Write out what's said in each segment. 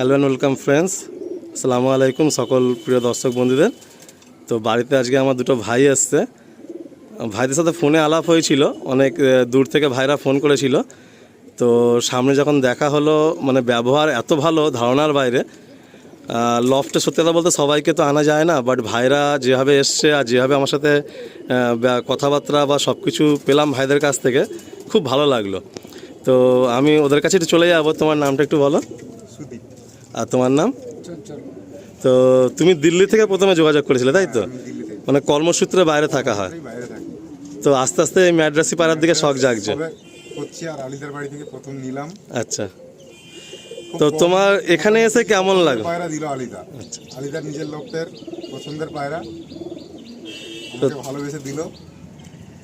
Hello and welcome friends আসসালামু আলাইকুম সকল প্রিয় দর্শক বন্ধুদের। তো বাড়িতে আজকে আমার দুটো ভাই আসছে ভাইদের সাথে ফোনে আলাপ হয়েছিল। অনেক দূর থেকে ভাইরা ফোন করেছিল। তো সামনে যখন দেখা হলো মানে ব্যবহার এত ভালো ধারণার বাইরে লফটে সত্যি কথা বলতে সবাইকে তো আনা যায় না বাট ভাইরা যেভাবে এসছে আর যেভাবে আমার সাথে কথাবার্তা বা সব কিছু পেলাম ভাইদের কাছ থেকে, খুব ভালো লাগল। তো আমি ওদের কাছে একটু চলে যাব। তোমার নামটা একটু বলো। সুদীপ। আর তোমার নাম? তো তুমি দিল্লি থেকে প্রথমে যোগাযোগ করেছিলে তাই তো? মানে কর্মসূত্রে বাইরে থাকা হয়। তো আস্তে আস্তে এই ম্যাড্রাসি পাড়ার দিকে শখ জাগছে। আচ্ছা। তো তোমার এখানে এসে কেমন লাগল? পায়রা দিল আলিদা। আচ্ছা। আলিদার নিজের লোকদের পছন্দের পায়রা। ভালোবেসে দিল।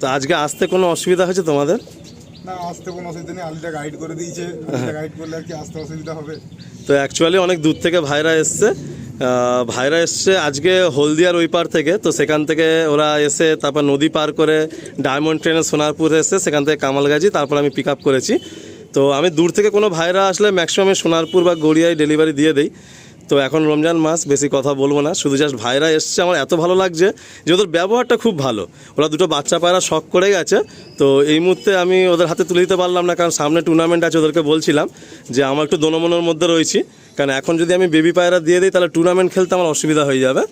তো আজকে আসতে কোনো অসুবিধা হয়েছে তোমাদের? না, আসতে কোনো অসুবিধা নেই আলিদা গাইড করে দিয়েছে। গাইড করলে আর কি আসতে অসুবিধা হবে। তো অ্যাকচুয়ালি অনেক দূর থেকে ভাইরা এসছে। ভাইরা এসছে আজকে হলদিয়ার ওই পার থেকে, তো সেখান থেকে ওরা এসে তারপর নদী পার করে ডায়মন্ড ট্রেনে সোনারপুর এসে সেখান থেকে কামালগাছি তারপর আমি পিক আপ করেছি। তো আমি দূর থেকে কোনো ভাইরা আসলে ম্যাক্সিমাম সোনারপুর বা গড়িয়ায় ডেলিভারি দিয়ে দেই। তো এখন রমজান মাস, বেশি কথা বলব না। শুধু জাস্ট ভাইরা এসছে, আমার এত ভালো লাগছে যে ওদের ব্যবহারটা খুব ভালো। ওরা দুটো বাচ্চা পায়রা শখ করে গেছে। তো এই মুহূর্তে আমি ওদের হাতে তুলে দিতে পারলাম না, কারণ সামনে টুর্নামেন্ট আছে ওদেরকে বলছিলাম যে আমার একটু দনমনের মধ্যে রয়েছি। কারণ এখন যদি আমি বেবি পায়রা দিয়ে দিই, তাহলে টুর্নামেন্ট খেলতে আমার অসুবিধা হয়ে যাবে।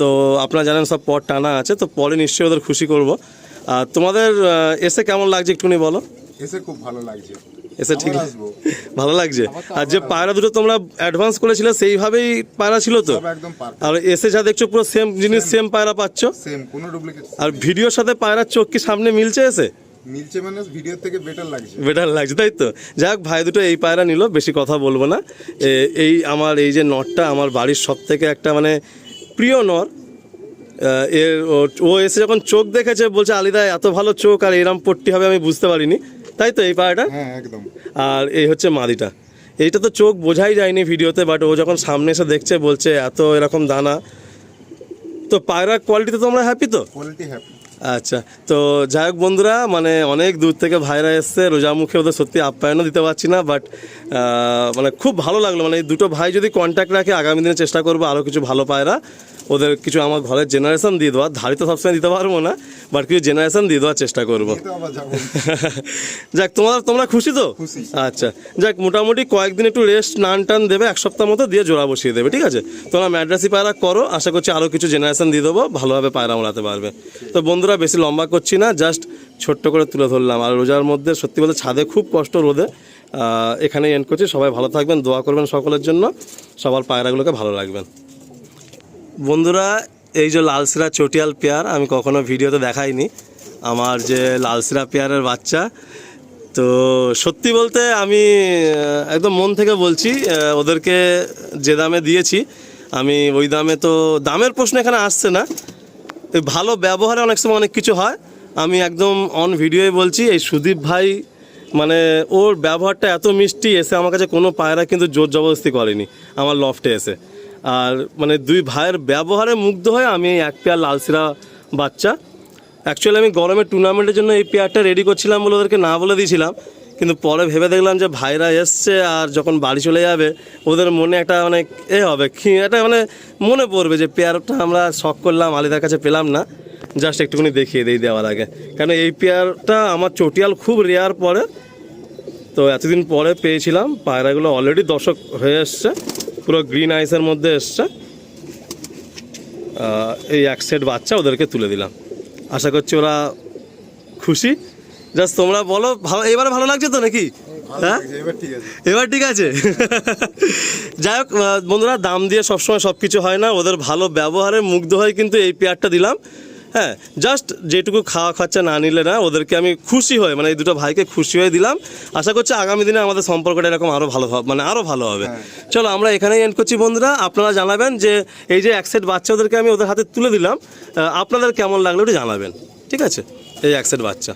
তো আপনারা জানেন সব পর টানা আছে, তো পরে নিশ্চয়ই ওদের খুশি করব। আর তোমাদের এসে কেমন লাগছে একটুখানি বলো? এসে খুব ভালো লাগছে। এসে ঠিক আসব ভালো লাগছে। আর যে পায়রা দুটো তোমরা অ্যাডভান্স করেছিলে সেইভাবেই পায়রা ছিল তো? আর এসে যা দেখছ পুরো সেম জিনিস সেম পায়রা পাচ্ছ? সেম কোনো ডুপ্লিকেট আর ভিডিওর সাথে পায়রার চোখ কি সামনে মিলছে এসে? মিলছে মানে ভিডিও থেকে বেটার লাগছে। বেটার লাগছে তাই তো? যাক ভাই দুটো এই পায়রা নিল বেশি কথা বলব না। এই আমার এই যে নটটা আমার বাড়ির সব থেকে একটা মানে প্রিয় নর। এর ও- ও এসে যখন চোখ দেখেছে বলছে আলিদা এত ভালো চোখ আর এরম পট্টি হবে আমি বুঝতে পারিনি। তাই তো এই পায়রাটা হ্যাঁ একদম। আর এই হচ্ছে মাদিটা। এইটা তো চোখ বোঝাই যায়নি ভিডিওতে বাট ও যখন সামনে এসে দেখছে বলছে এত এরকম দানা। তো পায়রার কোয়ালিটিতে তোমরা হ্যাপি তো? কোয়ালিটি হ্যাপি আচ্ছা তো যাই হোক বন্ধুরা মানে অনেক দূর থেকে ভাইরা এসছে রোজা মুখে ওদের সত্যি আপ্যায়নও দিতে পারছি না বাট মানে খুব ভালো লাগল মানে এই দুটো ভাই যদি কন্ট্যাক্ট রাখে আগামী দিনে চেষ্টা করব আরও কিছু ভালো পায়রা ওদের কিছু আমার ঘরের জেনারেশন দিয়ে দেওয়ার ধাড়ি তো সবসময় দিতে পারব না বাট কিছু জেনারেশন দিয়ে দেওয়ার চেষ্টা করব। যাক তোমার তোমরা খুশি তো? আচ্ছা যাক মোটামুটি কয়েকদিন একটু রেস্ট নান টান দেবে এক সপ্তাহ মতো দিয়ে জোড়া বসিয়ে দেবে ঠিক আছে? তোমরা ম্যাড্রাসি পায়রা করো আশা করছি আরও কিছু জেনারেশন দিয়ে দেবো ভালোভাবে পায়রা মোড়াতে পারবে। তো বন্ধুরা বেশি লম্বা করছি না জাস্ট ছোট্ট করে তুলে ধরলাম। আর রোজার মধ্যে সত্যি বলতে ছাদে খুব কষ্ট রোদে। আহ, এখানেই এন্ড করছি সবাই ভালো থাকবেন দোয়া করবেন সকলের জন্য। সবার পায়রাগুলোকে ভালো রাখবেন। বন্ধুরা এই যে লালসিরা চটিয়াল পেয়ার আমি কখনো ভিডিওতে দেখাইনি। আমার যে লালসিরা পেয়ারের বাচ্চা তো সত্যি বলতে আমি একদম মন থেকে বলছি ওদেরকে যে দামে দিয়েছি আমি ওই দামে তো দামের প্রশ্ন এখানে আসছে না। ভালো ব্যবহারে অনেক সময় অনেক কিছু হয়। আমি একদম অন ভিডিওয়ে বলছি, এই সুদীপ ভাই মানে ওর ব্যবহারটা এত মিষ্টি, এসে আমার কাছে কোনো পায়রা কিন্তু জোর জবরদস্তি করেনি, আমার লফটে এসে। আর মানে দুই ভাইয়ের ব্যবহারে মুগ্ধ হয়ে আমি এক পেয়ার লালসিরা বাচ্চা। অ্যাকচুয়ালি আমি গরমের টুর্নামেন্টের জন্য এই পেয়ারটা রেডি করছিলাম বলে ওদেরকে না বলে দিয়েছিলাম। কিন্তু পরে ভেবে দেখলাম যে ভাইরা এসছে আর যখন বাড়ি চলে যাবে, ওদের মনে একটা মানে এ হবে একটা মানে মনে পড়বে যে পেয়ারটা আমরা শখ করলাম, আলিদার কাছে পেলাম না। জাস্ট একটুখানি দেখিয়ে দিই দেওয়ার আগে। কারণ এই পেয়ারটা আমার চটিয়াল খুব রেয়ার পরে তো এতদিন পরে পেয়েছিলাম, পায়রাগুলো অলরেডি দর্শক হয়ে এসছে, পুরো গ্রিন আইসের মধ্যে এসছে। এই এক সেট বাচ্চা ওদেরকে তুলে দিলাম। আশা করছি ওরা খুশি। জাস্ট তোমরা বলো ভালো এবারে ভালো লাগছে তো নাকি? হ্যাঁ? এবার ঠিক আছে। যাই হোক বন্ধুরা দাম দিয়ে সবসময় সব কিছু হয় না ওদের ভালো ব্যবহারে মুগ্ধ হয়ে কিন্তু এই পেয়ারটা দিলাম। হ্যাঁ জাস্ট যেটুকু খাওয়া খরচা না নিলে না ওদেরকে আমি খুশি হয়ে মানে এই দুটো ভাইকে খুশি হয়ে দিলাম। আশা করছি আগামী দিনে আমাদের সম্পর্কটা এরকম আরও ভালো হবে মানে আরও ভালো হবে। চলো আমরা এখানেই এন্ড করছি বন্ধুরা। আপনারা জানাবেন যে এই যে এক সেট বাচ্চা ওদেরকে আমি ওদের হাতে তুলে দিলাম আপনাদের কেমন লাগল একটু জানাবেন। ঠিক আছে? এই এক সেট বাচ্চা।